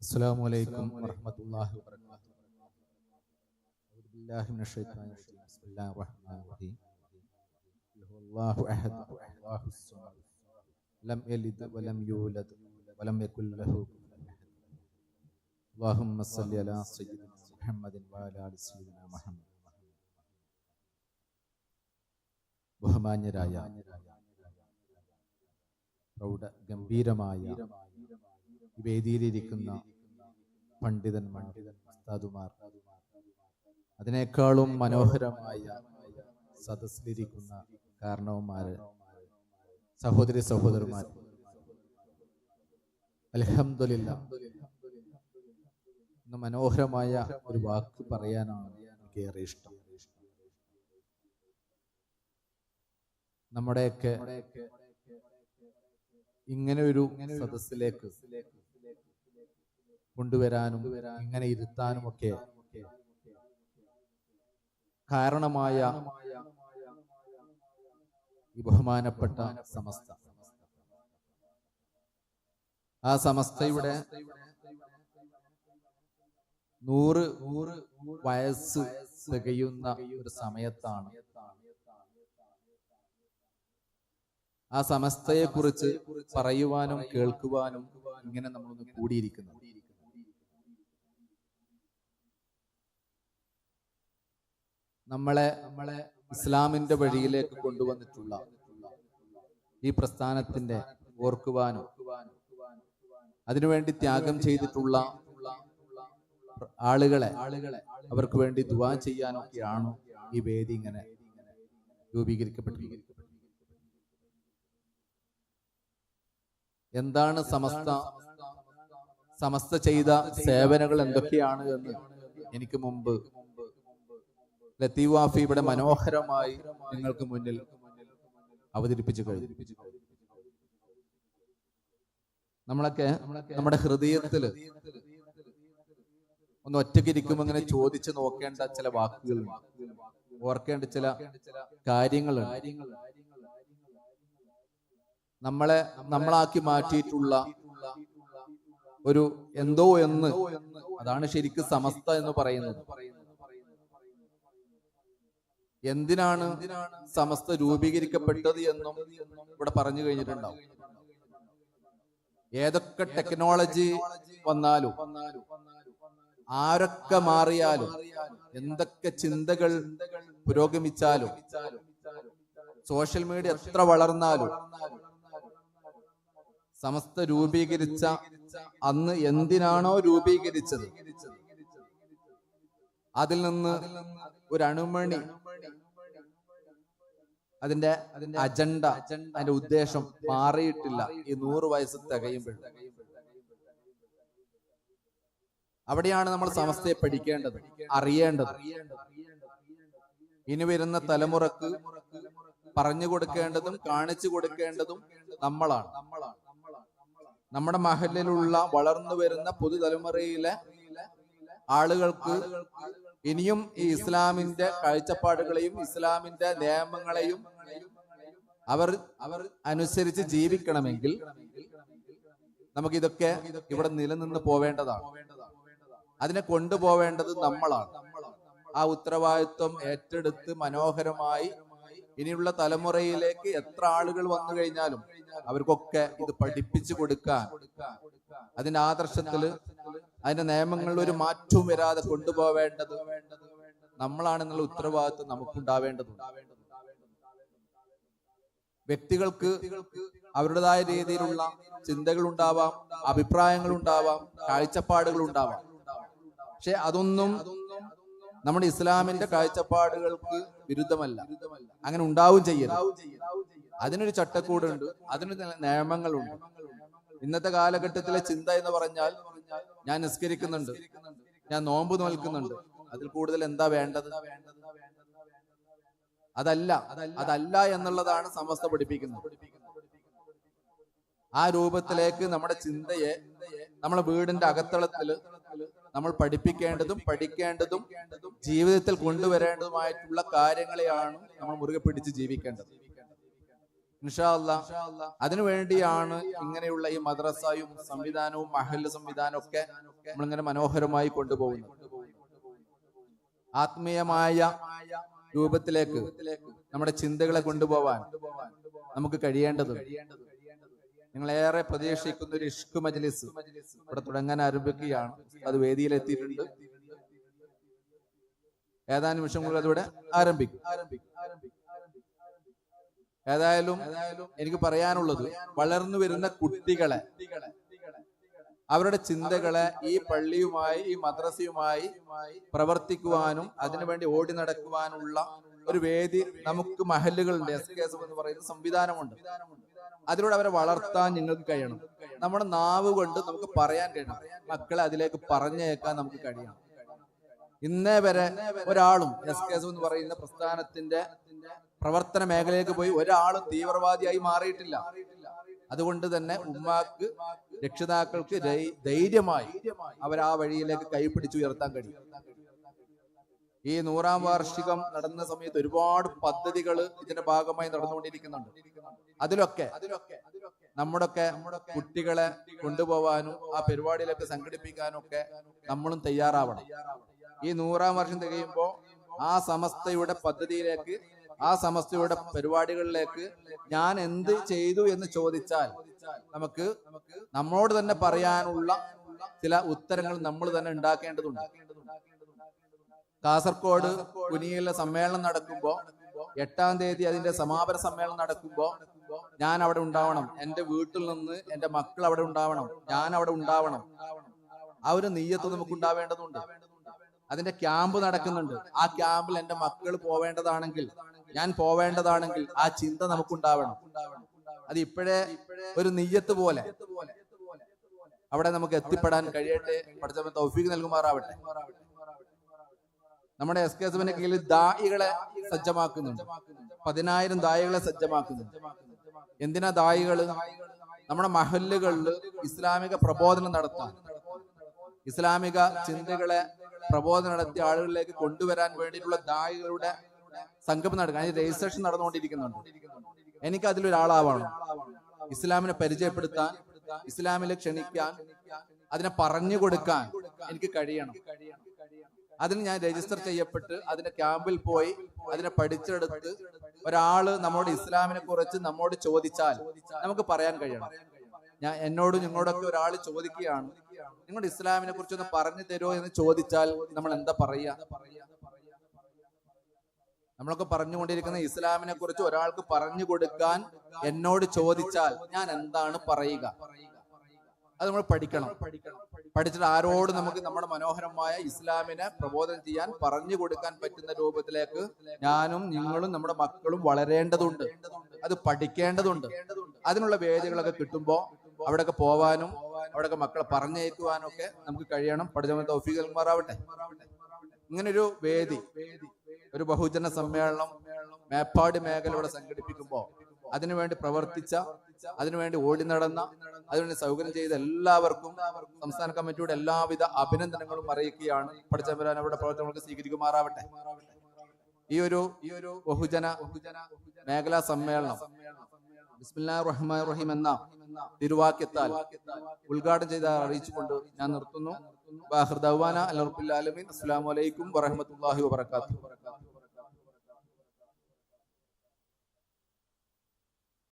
السلام عليكم ورحمة الله وبركاته أعوذ بالله من الشيطان الرجيم بسم الله الرحمن الرحيم قل هو الله أحد الله الصمد لم يلد ولم يولد ولم يكن له كفوا أحد اللهم صل على سيدنا محمد وعلى آل سيدنا محمد ബഹുമാന്യരായ പ്രൗഢ ഗംഭീരമായ ഈ വേദിയിലിരിക്കുന്ന പണ്ഡിതന്മാർ ഉസ്താദുമാർ. അതിനേക്കാളും മനോഹരമായ സദസ്സിലിരിക്കുന്ന കാരണവന്മാര് സഹോദരി സഹോദരന്മാർ അലഹമില്ല മനോഹരമായ ഒരു വാക്ക് പറയാനാണ് എനിക്ക് ഏറെ ഇഷ്ടം. നമ്മുടെയൊക്കെ ഇങ്ങനെ ഒരു സദസ്സിലേക്ക് കൊണ്ടുവരാനും ഇങ്ങനെ ഇരുത്താനും ഒക്കെ കാരണമായ ഈ ബഹുമാനപ്പെട്ട സമസ്ത. ആ സമസ്തയുടെ നൂറ് നൂറ് വയസ്സ് തികയുന്ന ഒരു സമയത്താണ് ആ സമസ്തയെ കുറിച്ച് പറയുവാനും കേൾക്കുവാനും ഇങ്ങനെ നമ്മളൊന്ന് കൂടിയിരിക്കുന്നു നമ്മളെ നമ്മളെ ഇസ്ലാമിന്റെ വഴിയിലേക്ക് കൊണ്ടുവന്നിട്ടുള്ള ഈ പ്രസ്ഥാനത്തിന്റെ ഓർക്കുവാനും അതിനുവേണ്ടി ത്യാഗം ചെയ്തിട്ടുള്ള ആളുകളെ ആളുകളെ അവർക്ക് വേണ്ടി ദുവാ ചെയ്യാനൊക്കെയാണ് ഈ വേദി ഇങ്ങനെ രൂപീകരിക്കപ്പെട്ടിരിക്കുന്നത്. എന്താണ് സമസ്ത സമസ്ത ചെയ്ത സേവനങ്ങൾ എന്തൊക്കെയാണ് എന്ന് എനിക്ക് മുമ്പ് ലത്തീവാഫി ഇവിടെ മനോഹരമായി നിങ്ങൾക്ക് മുന്നിൽ അവതരിപ്പിച്ചു കഴിഞ്ഞു. നമ്മളൊക്കെ നമ്മുടെ ഹൃദയത്തിൽ ഒന്ന് ഒറ്റയ്ക്കിരിക്കുമ്പോൾ ഇങ്ങനെ ചോദിച്ചു നോക്കേണ്ട ചില വാക്കുകൾ ഓർക്കേണ്ട ചില കാര്യങ്ങൾ നമ്മളെ നമ്മളാക്കി മാറ്റിയിട്ടുള്ള ഒരു എന്തോ എന്ന് അതാണ് ശരിക്കും സമസ്ത എന്ന് പറയുന്നത്. എന്തിനാണ് സമസ്ത രൂപീകരിക്കപ്പെട്ടത് എന്നും ഇവിടെ പറഞ്ഞു കഴിഞ്ഞിട്ടുണ്ടാവും. ഏതൊക്കെ ടെക്നോളജി വന്നാലും ആരൊക്കെ മാറിയാലും എന്തൊക്കെ ചിന്തകൾ പുരോഗമിച്ചാലും സോഷ്യൽ മീഡിയ എത്ര വളർന്നാലും സമസ്ത രൂപീകരിച്ച അന്ന് എന്തിനാണോ രൂപീകരിച്ചത്? അതിൽ നിന്ന് ഒരു അണുമണി അതിന്റെ അജണ്ട അതിന്റെ ഉദ്ദേശം മാറിയിട്ടില്ല. ഈ നൂറ് വയസ്സ് തികയുമ്പോൾ അവിടെയാണ് നമ്മൾ സമസ്തയെ പഠിക്കേണ്ടത് അറിയേണ്ടത്. ഇനി വരുന്ന തലമുറയ്ക്ക് പറഞ്ഞു കൊടുക്കേണ്ടതും കാണിച്ചു കൊടുക്കേണ്ടതും നമ്മളാണ്. നമ്മുടെ മഹലിലുള്ള വളർന്നു വരുന്ന പുതുതലമുറയിലെ ആളുകൾക്ക് ഇനിയും ഈ ഇസ്ലാമിന്റെ കാഴ്ചപ്പാടുകളെയും ഇസ്ലാമിന്റെ നിയമങ്ങളെയും അവർ അവർ അനുസരിച്ച് ജീവിക്കണമെങ്കിൽ നമുക്ക് ഇതൊക്കെ ഇവിടെ നിലനിന്ന് പോവേണ്ടതാണ്. അതിനെ കൊണ്ടുപോവേണ്ടത് നമ്മളാണ്. ആ ഉത്തരവാദിത്വം ഏറ്റെടുത്ത് മനോഹരമായി ഇനിയുള്ള തലമുറയിലേക്ക് എത്ര ആളുകൾ വന്നു കഴിഞ്ഞാലും അവർക്കൊക്കെ ഇത് പഠിപ്പിച്ചു കൊടുക്കാൻ അതിന്റെ ആദർശത്തിൽ അതിന്റെ നിയമങ്ങളിൽ ഒരു മാറ്റവും വരാതെ കൊണ്ടുപോവേണ്ടത് നമ്മളാണെന്നുള്ള ഉത്തരവാദിത്വം നമുക്കുണ്ടാവേണ്ടതുണ്ട്. വ്യക്തികൾക്ക് അവരുടേതായ രീതിയിലുള്ള ചിന്തകൾ ഉണ്ടാവാം അഭിപ്രായങ്ങൾ ഉണ്ടാവാം കാഴ്ചപ്പാടുകൾ ഉണ്ടാവാം പക്ഷെ അതൊന്നും നമ്മുടെ ഇസ്ലാമിന്റെ കാഴ്ചപ്പാടുകൾക്ക് വിരുദ്ധമല്ല. അങ്ങനെ ഉണ്ടാവും ചെയ്യും അതിനൊരു ചട്ടക്കൂടുണ്ട് അതിനൊരു നിയമങ്ങളുണ്ട്. ഇന്നത്തെ കാലഘട്ടത്തിലെ ചിന്ത എന്ന് പറഞ്ഞാൽ ഞാൻ നിസ്കരിക്കുന്നുണ്ട് ഞാൻ നോമ്പ് നോൽക്കുന്നുണ്ട്. അതിൽ കൂടുതൽ എന്താ വേണ്ടത്? അതല്ല അതല്ല എന്നുള്ളതാണ് സമസ്ത പഠിപ്പിക്കുന്നത്. ആ രൂപത്തിലേക്ക് നമ്മുടെ ചിന്തയെ നമ്മളെ വീടിന്റെ അകത്തളത്തിൽ നമ്മൾ പഠിപ്പിക്കേണ്ടതും പഠിക്കേണ്ടതും ജീവിതത്തിൽ കൊണ്ടുവരേണ്ടതുമായിട്ടുള്ള കാര്യങ്ങളെയാണ് നമ്മൾ മുറുകെ പിടിച്ച് ജീവിക്കേണ്ടത്. അതിനു വേണ്ടിയാണ് ഇങ്ങനെയുള്ള ഈ മദ്രസയും സംവിധാനവും മഹൽ സംവിധാനവും ഒക്കെ നമ്മളിങ്ങനെ മനോഹരമായി കൊണ്ടുപോകുന്നത്. ആത്മീയമായ രൂപത്തിലേക്ക് നമ്മുടെ ചിന്തകളെ കൊണ്ടുപോവാൻ നമുക്ക് കഴിയേണ്ടതുണ്ട്. നിങ്ങളേറെ പ്രതീക്ഷിക്കുന്ന ഒരു ഇഷ്ക് മജ്ലിസ് ഇവിടെ തുടങ്ങാൻ ആരംഭിക്കുകയാണ്. അത് വേദിയിലെത്തിയിട്ടുണ്ട്. ഏതാനും നിമിഷം കൂടി അതിവിടെ ആരംഭിക്കും. ഏതായാലും എനിക്ക് പറയാനുള്ളത് വളർന്നു വരുന്ന കുട്ടികളെ അവരുടെ ചിന്തകളെ ഈ പള്ളിയുമായി ഈ മദ്രസയുമായി പ്രവർത്തിക്കുവാനും അതിനുവേണ്ടി ഓടി നടക്കുവാനുള്ള ഒരു വേദി നമുക്ക് മഹല്ലുകളുണ്ട്. എസ് കെ എസ് എന്ന് പറയുന്ന സംവിധാനമുണ്ട്. അതിലൂടെ അവരെ വളർത്താൻ നിങ്ങൾക്ക് കഴിയണം. നമ്മുടെ നാവ് കൊണ്ട് നമുക്ക് പറയാൻ കഴിയണം. മക്കളെ അതിലേക്ക് പറഞ്ഞേക്കാൻ നമുക്ക് കഴിയണം. ഇന്നേ വരെ ഒരാളും എസ് കെ എസ് എന്ന് പറയുന്ന പ്രസ്ഥാനത്തിന്റെ പ്രവർത്തന മേഖലയിലേക്ക് പോയി ഒരാളും തീവ്രവാദിയായി മാറിയിട്ടില്ല. അതുകൊണ്ട് തന്നെ ഉമ്മാക്ക് രക്ഷിതാക്കൾക്ക് ധൈര്യമായി അവർ ആ വഴിയിലേക്ക് കൈപിടിച്ചുയർത്താൻ കഴിയും. ഈ നൂറാം വാർഷികം നടന്ന സമയത്ത് ഒരുപാട് പദ്ധതികൾ ഇതിന്റെ ഭാഗമായി നടന്നുകൊണ്ടിരിക്കുന്നുണ്ട്. അതിലൊക്കെ നമ്മുടെയൊക്കെ കുട്ടികളെ കൊണ്ടുപോവാനും ആ പരിപാടിയിലൊക്കെ സംഘടിപ്പിക്കാനും ഒക്കെ നമ്മളും തയ്യാറാവണം. ഈ നൂറാം വർഷം തികയുമ്പോൾ ആ സമസ്തയുടെ പദ്ധതിയിലേക്ക് ആ സമസ്തയുടെ പരിപാടികളിലേക്ക് ഞാൻ എന്ത് ചെയ്തു എന്ന് ചോദിച്ചാൽ നമുക്ക് നമ്മളോട് തന്നെ പറയാനുള്ള ചില ഉത്തരങ്ങൾ നമ്മൾ തന്നെ ഉണ്ടാക്കേണ്ടതുണ്ട്. കാസർഗോഡ് കുനിയിലെ സമ്മേളനം നടക്കുമ്പോ എട്ടാം തീയതി അതിന്റെ സമാപന സമ്മേളനം നടക്കുമ്പോ ഞാൻ അവിടെ ഉണ്ടാവണം. എന്റെ വീട്ടിൽ നിന്ന് എന്റെ മക്കൾ അവിടെ ഉണ്ടാവണം. ഞാൻ അവിടെ ഉണ്ടാവണം. ആ ഒരു നെയ്യത്ത് നമുക്ക് ഉണ്ടാവേണ്ടതുണ്ട്. അതിന്റെ ക്യാമ്പ് നടക്കുന്നുണ്ട്. ആ ക്യാമ്പിൽ എന്റെ മക്കൾ പോവേണ്ടതാണെങ്കിൽ ഞാൻ പോവേണ്ടതാണെങ്കിൽ ആ ചിന്ത നമുക്ക് ഉണ്ടാവണം അത് ഇപ്പോഴേ ഒരു നെയ്യത്ത് പോലെ. അവിടെ നമുക്ക് എത്തിപ്പെടാൻ കഴിയട്ടെ. പഠിച്ചവൻ തൗഫീഖ് നൽകുമാറാവട്ടെ. നമ്മുടെ എസ് കെ എസ് എഫിന്റെ കീഴിൽ ദായികളെ സജ്ജമാക്കുന്നുണ്ട്. പതിനായിരം ദായികളെ സജ്ജമാക്കുന്നുണ്ട്. എന്തിനാ ദായികൾ നമ്മുടെ മഹല്ലുകളിൽ ഇസ്ലാമിക പ്രബോധനം നടത്താൻ. ഇസ്ലാമിക ചിന്തകളെ പ്രബോധനം നടത്തി ആളുകളിലേക്ക് കൊണ്ടുവരാൻ വേണ്ടിയിട്ടുള്ള ദായികളുടെ സംഗമം നടക്കുക അതിന് രജിസ്ട്രേഷൻ നടന്നുകൊണ്ടിരിക്കുന്നുണ്ട്. എനിക്ക് അതിലൊരാളാവണം ഇസ്ലാമിനെ പരിചയപ്പെടുത്താൻ ഇസ്ലാമിലെ ക്ഷണിക്കാൻ അതിനെ പറഞ്ഞു കൊടുക്കാൻ എനിക്ക് കഴിയണം. അതിന് ഞാൻ രജിസ്റ്റർ ചെയ്യപ്പെട്ട് അതിന്റെ ക്യാമ്പിൽ പോയി അതിനെ പഠിച്ചെടുത്ത് ഒരാൾ നമ്മോട് ഇസ്ലാമിനെ കുറിച്ച് നമ്മോട് ചോദിച്ചാൽ നമുക്ക് പറയാൻ കഴിയണം. ഞാൻ എന്നോട് നിങ്ങളോടൊക്കെ ഒരാൾ ചോദിക്കുകയാണ്. നിങ്ങൾ ഇസ്ലാമിനെ കുറിച്ച് ഒന്ന് പറഞ്ഞു തരുമോ എന്ന് ചോദിച്ചാൽ നമ്മൾ എന്താ പറയുക നമ്മളൊക്കെ പറഞ്ഞുകൊണ്ടിരിക്കുന്ന ഇസ്ലാമിനെ കുറിച്ച് ഒരാൾക്ക് പറഞ്ഞു കൊടുക്കാൻ എന്നോട് ചോദിച്ചാൽ ഞാൻ എന്താണ് പറയുക? അത് നമ്മൾ പഠിക്കണം. പഠിച്ചിട്ട് ആരോട് നമുക്ക് നമ്മുടെ മനോഹരമായ ഇസ്ലാമിനെ പ്രബോധനം ചെയ്യാൻ പറഞ്ഞു കൊടുക്കാൻ പറ്റുന്ന രൂപത്തിലേക്ക് ഞാനും നിങ്ങളും നമ്മുടെ മക്കളും വളരേണ്ടതുണ്ട്. അത് പഠിക്കേണ്ടതുണ്ട്. അതിനുള്ള വേദികളൊക്കെ കിട്ടുമ്പോ അവിടെയൊക്കെ പോവാനും അവിടെയൊക്കെ മക്കളെ പറഞ്ഞയക്കുവാനും ഒക്കെ നമുക്ക് കഴിയണം. പഠിച്ച തൗഫീഖ് മാറാവട്ടെ ഇങ്ങനൊരു വേദി ഒരു ബഹുജന സമ്മേളനം മേപ്പാടി മേഖല ഇവിടെ സംഘടിപ്പിക്കുമ്പോൾ അതിനുവേണ്ടി പ്രവർത്തിച്ച അതിനുവേണ്ടി ഓടി നടന്ന അതിനുവേണ്ടി സൗകര്യം ചെയ്ത എല്ലാവർക്കും സംസ്ഥാന കമ്മിറ്റിയുടെ എല്ലാവിധ അഭിനന്ദനങ്ങളും അറിയിക്കുകയാണ്. പഠിച്ചവരാൻ അവരുടെ പ്രവർത്തനങ്ങൾക്ക് സ്വീകരിക്കുമാറാവട്ടെ. ഈ ഒരു ഈ ഒരു ബഹുജന മേഖലാ സമ്മേളനം ബിസ്മില്ലാ റഹ്മാൻ റഹീം എന്ന തിരുവാക്യത്താൽ ഉദ്ഘാടനം ചെയ്ത അറിയിച്ചുകൊണ്ട് ഞാൻ നിർത്തുന്നു. അസ്സലാമു അലൈക്കും വറഹമത്തല്ലാഹി വബർക്കാത്തു